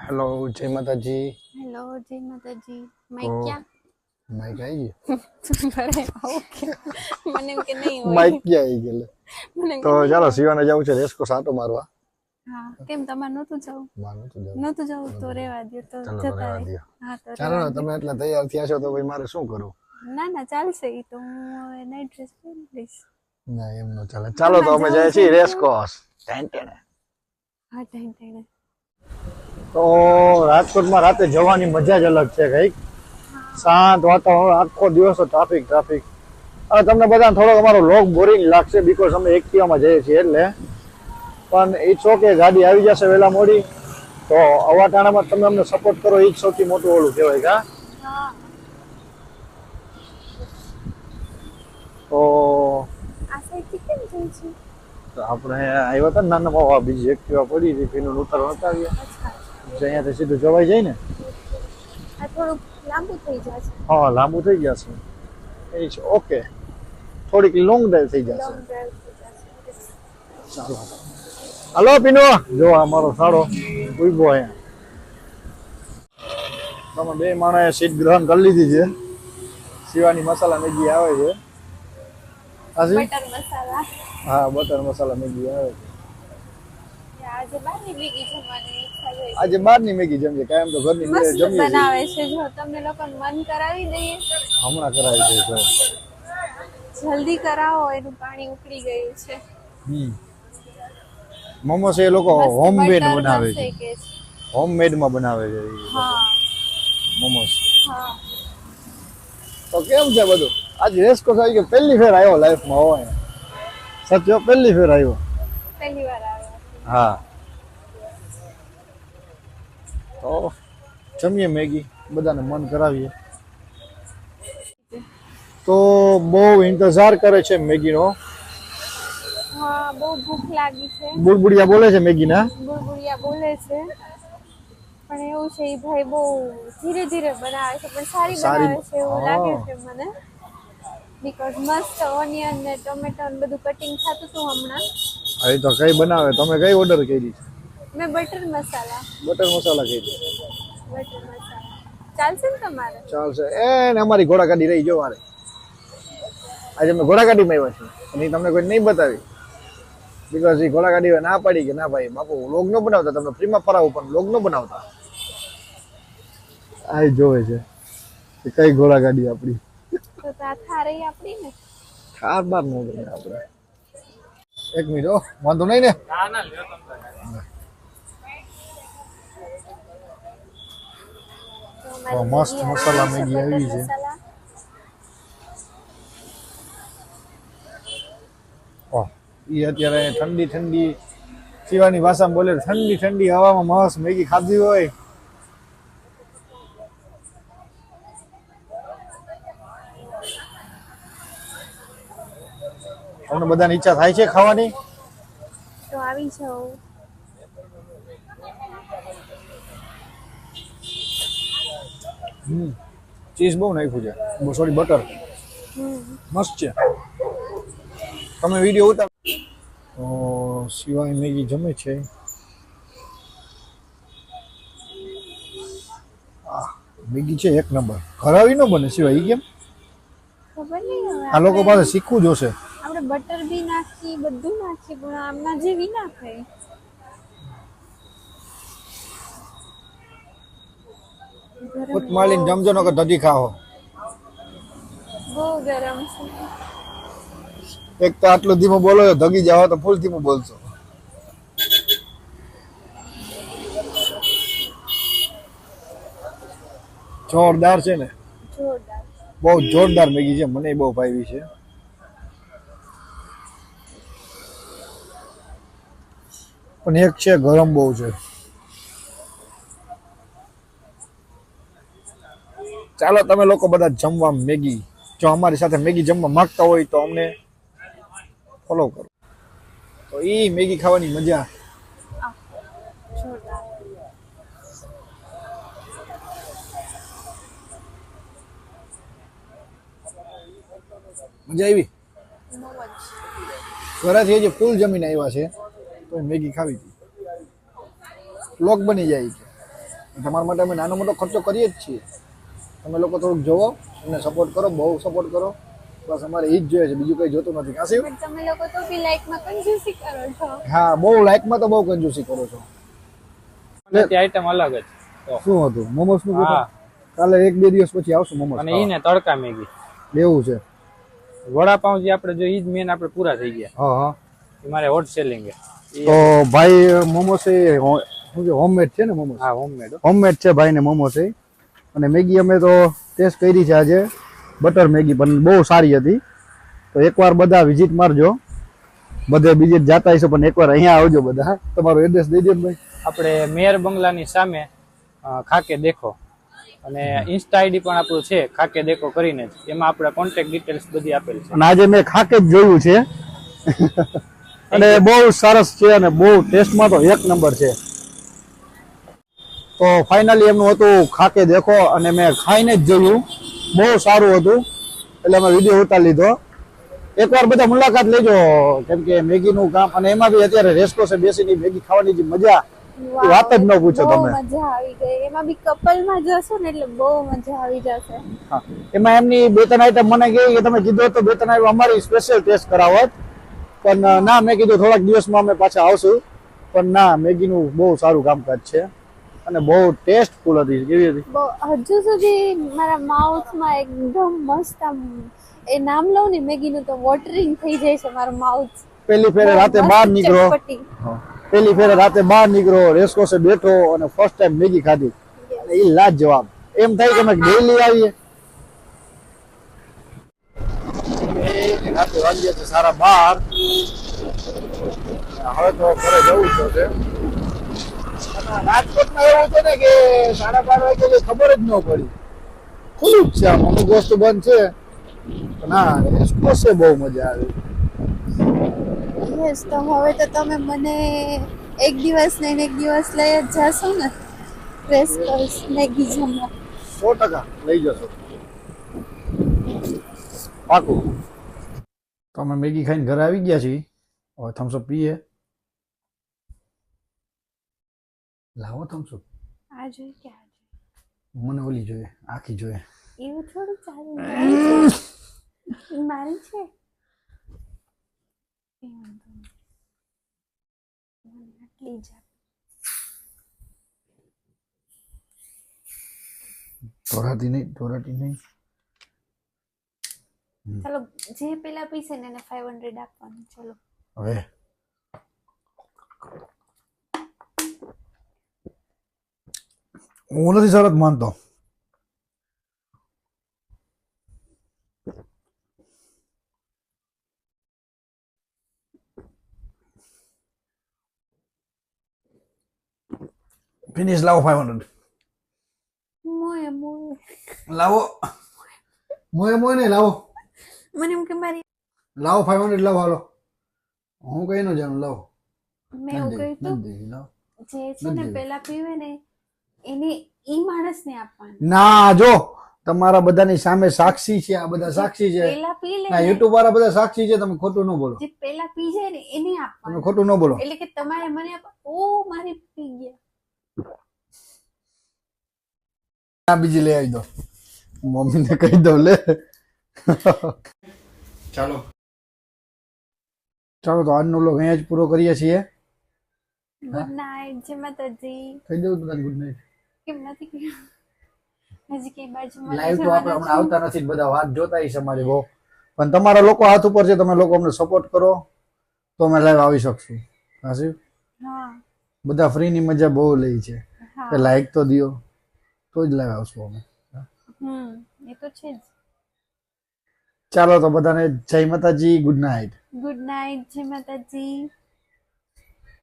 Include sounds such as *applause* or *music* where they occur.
Hello જય માતાજી. Hello જય માતાજી. માઈક ક્યાં? માઇક આવી ગયો? *laughs* ઓકે. મને કે નહીં હોય. માઇક ક્યાં આવી ગયો તો ચાલો શિવાને જવું છે રેસ્કો સાટો મારવા. હા કેમ તમારે નહોતું જવું? મારું તો જવું. નહોતું જવું? તો રેવા દો તો ચાલો જતા રહે. હા તો ચાલો ને તમે એટલા તૈયાર થયા છો તો ભાઈ મારે શું કરવું? ના ના ચાલશે ઈ તો. હું હવે નાઈટ ડ્રેસ પહેરી લઈશ. ના એમ ન ચાલે. ચાલો તો અમે જઈએ છીએ રેસકોસ. હા ટાઈમ ટાઈમ તો રાજકોટમાં રાતે જવાની મજા જ અલગ છે કંઈક. શાંત વાતાવરણ આખો દિવસ ટ્રાફિક ટ્રાફિક અને તમને બધાને થોડોક અમારો લોક બોરિંગ લાગશે બીકોઝ અમે એક્ટિવામાં જઈએ છીએ એટલે. પણ ઇટ્સ ઓકે ગાડી આવી જશે વહેલા મોડી. તો અવાટાણામાં તમે અમને સપોર્ટ કરો એ જ સૌથી મોટું ઓલું કહેવાય કા તો આપણે આવ્યા હતા નાના બીજી એક્ટિવા પડી હતી ફીનું ઉતારો નતા આવ્યા જે અહીંયાથી સીધું જવાઈ જાય ને? આ લાંબુ થઈ જશે હા લાંબુ થઈ ગયા છે. એ છે ઓકે. થોડીક લોંગ ડ્રાઈવ થઈ જશે. જશે. ચાલો. હાલો પીનો. જો આ મારો સારો ઊભો અહીંયા. તમે બે માણસે સીટ ગ્રહણ કરી લીધી છે. શિવાની મસાલા મેગી આવે છે. બટર મસાલા. હા બટર મસાલા મેગી આવે છે. આજે આજે બહારની મેગી જમીએ કાયમ તો ઘરની મસ્ત જમીએ બનાવે છે જો તમને લોકોને મન કરાવી દઈએ. હમણાં કરાવી દઈશું જલ્દી કરાવો એનું પાણી ઉકળી ગયું છે. હમ. મોમોસ એ લોકો હોમમેડ બનાવે છે. શેકે છે. હોમમેડમાં બનાવે છે હા. મોમોસ. હા. તો કેમ છે બધું? આજ રેસકો આવી ગયો પહેલી ફેર આવ્યો લાઈફમાં હોય સાચો પહેલી ફેર આવ્યો. પહેલી વાર હા. તો જમીએ મેગી બધાને મન કરાવીએ. તો બહુ ઇંતજાર કરે છે મેગીનો. હા બહુ ભૂખ લાગી છે. બુડબુડિયા બોલે છે મેગીના? બુડબુડિયા બોલે છે. પણ એવું છે એ ભાઈ બહુ ધીરે ધીરે બનાવે છે પણ સારી સારી- બનાવે છે એવું લાગે છે મને. બીકોઝ મસ્ત ઓનિયન ને ટોમેટો ને બધું કટિંગ થતું હતું હમણાં. હવે તો કઈ બનાવે? તમે કઈ ઓર્ડર કરી? મેં બટર મસાલા બટર મસાલા કહી દે. બટર મસાલા ચાલશે ને તમારે? ચાલશે. એ ને અમારી ઘોડા ગાડી રહી જો મારે. આજે અમે ઘોડા ગાડીમાં આવ્યા છે અને તમને કોઈ નહીં બતાવી. બીકોઝ એ ઘોડા ગાડી ના પાડી કે ના ભાઈ બાપુ લોગ ન બનાવતા તમને ફ્રીમાં ફરાવું પણ લોગ ન બનાવતા. આ જોવે છે કે કઈ ઘોડા ગાડી આપણી તો આ થારી આપણી ને. ખાર બાર ન આપણે એક મિનિટ હો. વાંધો નહીં ને? મસ્ત મસાલા મેગી આવી છે. ઈ અત્યારે ઠંડી ઠંડી શિવાની ભાષામાં બોલે ઠંડી ઠંડી હવામાં મસ્ત મેગી ખાધી હોય. તમને બધાની ઈચ્છા થાય છે ખાવાની? તો આવી જાઓ હમ ચીઝ બહુ નાખ્યું છે. સોરી બટર મસ્ત છે. તમે વીડિયો ઉતાર તો સિવાય મેગી જમે છે. મેગી છે એક નંબર. ઘરાવી ન બને સિવાય એ કેમ? આ લોકો પાસે શીખવું જોશે આપણે બટર બી નાખી બધું નાખી પણ આમના જેવી ના થાય પુત જમજો નો કે દધી ખાઓ. બહુ ગરમ છે. એક તો આટલું ધીમું બોલો ધગી જાવ તો ફૂલ ધીમું બોલશો. જોરદાર છે ને? જોરદાર. બહુ જોરદાર મેગી છે મને બહુ ભાવી છે. પણ એક છે ગરમ બહુ છે. ચાલો તમે લોકો બધા જમવા મેગી. જો અમારી સાથે મેગી જમવા માંગતા હોય તો અમને ફોલો કરો. તો એ મેગી ખાવાની મજા. મજા આવી? ઘરેથી હજી ફૂલ જમીન આવ્યા છે. તો મેગી ખાવી હતી લોક બની જાય છે. તમારા માટે અમે નાનો મોટો ખર્ચો કરીએ જ છીએ. તમે લોકો થોડુંક જોવો અમને સપોર્ટ કરો બહુ સપોર્ટ કરો. બસ અમારે એ જ જોઈએ છે બીજું કંઈ જોતું નથી. કાશી તમે લોકો તો બી લાઈકમાં કંજૂસી કરો છો. હા બહુ લાઈકમાં તો બહુ કંજૂસી કરો છો. અને તે આઈટમ અલગ જ. શું હતું? મોમોસનું કાલે એક બે દિવસ પછી આવશું મોમોસ. અને એને તડકા મેગી. એવું છે. વડાપાઉં જે આપણે જો ઈ જ મેન આપણે પૂરા થઈ ગયા. હા હા. મારે હોટ સેલિંગ છે ઈ તો ભાઈ મોમોસ એ હો- હોમમેડ છે ને મોમોસ હા હોમમેડ હોમમેડ છે ભાઈને મોમોસ એ અને મેગી અમે તો ટેસ્ટ કરી છે આજે. બટર મેગી પણ બહુ સારી હતી. તો એકવાર બધા વિઝિટ મારજો. બધે બીજે જાતા હશો પણ એકવાર અહીંયા આવજો બધા. તમારું એડ્રેસ દઈ દો ભાઈ. આપણે મેયર બંગલાની સામે ખાકે દેખો. અને ઇન્સ્ટા આઈડી પણ આપણું છે ખાકે દેખો કરીને જ. એમાં આપણે કોન્ટેક્ટ ડિટેલ્સ બધી આપેલી છે. અને આજે મેં ખાકે જ જોયું છે. અને બહુ સરસ છે અને બહુ ટેસ્ટમાં તો એક નંબર છે. તો ફાઇનલી એમનું હતું ખાકે દેખો અને મેં ખાઈને જ જોયું. બહુ સારું હતું. એટલે મેં વીડિયો ઉતારી લીધો. એકવાર બધા મુલાકાત લેજો કેમ કે મેગીનું કામ અને એમાં બી અત્યારે રેસ્કોસે બેસીને મેગી ખાવાની જે મજા વાત જ ન પૂછો તમે. મજા આવી ગઈ. એમાં બી કપલમાં જશો ને એટલે બહુ મજા આવી જશે. હા. એમાં એમની બે ત્રણ આઈટમ મને કહી કે તમે કીધું તો બે ત્રણ આઈટમ અમારી સ્પેશિયલ ટેસ્ટ કરાવત. પણ ના મેં કીધું થોડાક દિવસમાં અમે પાછા આવશું. પણ ના મેગીનું બહુ સારું કામકાજ છે. અને બહુ ટેસ્ટફુલ હતી કેવી હતી? હજુ સુધી મારા માઉથમાં એકદમ મસ્ત આમ એ નામ લઉં ને મેગીનું તો વોટરિંગ થઈ જાય છે મારું માઉથ. પહેલી ફેરે રાતે બહાર નીકળો. પહેલી ફેરે રાતે બહાર નીકળો રેસકોસે બેઠો અને ફર્સ્ટ ટાઈમ મેગી ખાધી. અને એ લાજ જવાબ એમ થાય કે અમે ડેલી આવીએ એ રાતે વાગ્યા છે સારા બાર. હવે તો ઘરે જવું છે રાજકોટમાં એવું છે ને કે સાડા બાર વાગે ખબર જ ન પડી. ખુલ્લું જ છે આમ અમુક વસ્તુ બંધ છે. ના હા બહુ મજા આવે. યસ તો હવે તો તમે મને એક દિવસ ને એક દિવસ લઈ જ જાશો ને? પ્રેસ કરીશ ને ગીજમાં સો ટકા લઈ જશો. પાકું. તો અમે મેગી ખાઈને ઘરે આવી ગયા છીએ. હવે થમ્સઅપ પીએ. લાવો થમ્સઅપ આ જોઈએ કે આ મને ઓલી જોઈએ આખી જોઈએ. એવું થોડું ચાલે *laughs* મારી છે? આટલી જ ધોરાતી નહીં ધોરાતી નહીં. ચાલો જે પેલા પીસે ને એને ફાઈવ હંડ્રેડ આપવાનું ચલો. હવે. હું નથી શરત માનતો. ફિનિશ લાવો ફાઈવ હંડ્રેડ મોય મોય. લાવો. મોએ મોએ નહીં લાવો. મને એમ કે મારી લાવો ફાઈવ હંડ્રેડ લાવો હાલો. હું કઈ ન જાણું લાવો. મેં એવું કહ્યું તું. જે છે ને પેલા પીવે ને એને ઈ માણસને આપવાનું. ના જો તમારા બધાની સામે સાક્ષી છે આ બધા સાક્ષી છે. પેલા પી લે ના યુટ્યુબ વાળા બધા સાક્ષી છે તમે ખોટું ન બોલો. જે પેલા પી જાય ને એને તમે આપવાનું ખોટું ન બોલો. એટલે કે તમારે મને ઓ મારી પી ગયા. આ બીજી લઈ આવી દો. મમ્મીને કહી દઉં લે. ચાલો. ચાલો તો આજનો લોક અહીંયા જ પૂરો કરીએ છીએ. ગુડ નાઈટ જય માતાજી કહી દઉં બધાને ગુડ નાઈટ કેમ નથી હજી કઈ બાજુમાં લાઈવ તો આપણે હમણાં આવતા નથી બધા વાત જોતા હશે અમારી બહુ. પણ તમારા લોકો હાથ ઉપર છે તમે લોકો અમને સપોર્ટ કરો તો અમે લાઈવ આવી શકશું. હાસી બધા ફ્રી ની મજા બહુ લે છે. લાઈક તો દિયો તો જ લાઈવ આવશું અમે. હમ એ તો છે જ. ચાલો તો બધાને જય માતાજી ગુડ નાઇટ ગુડ નાઇટ જય માતાજી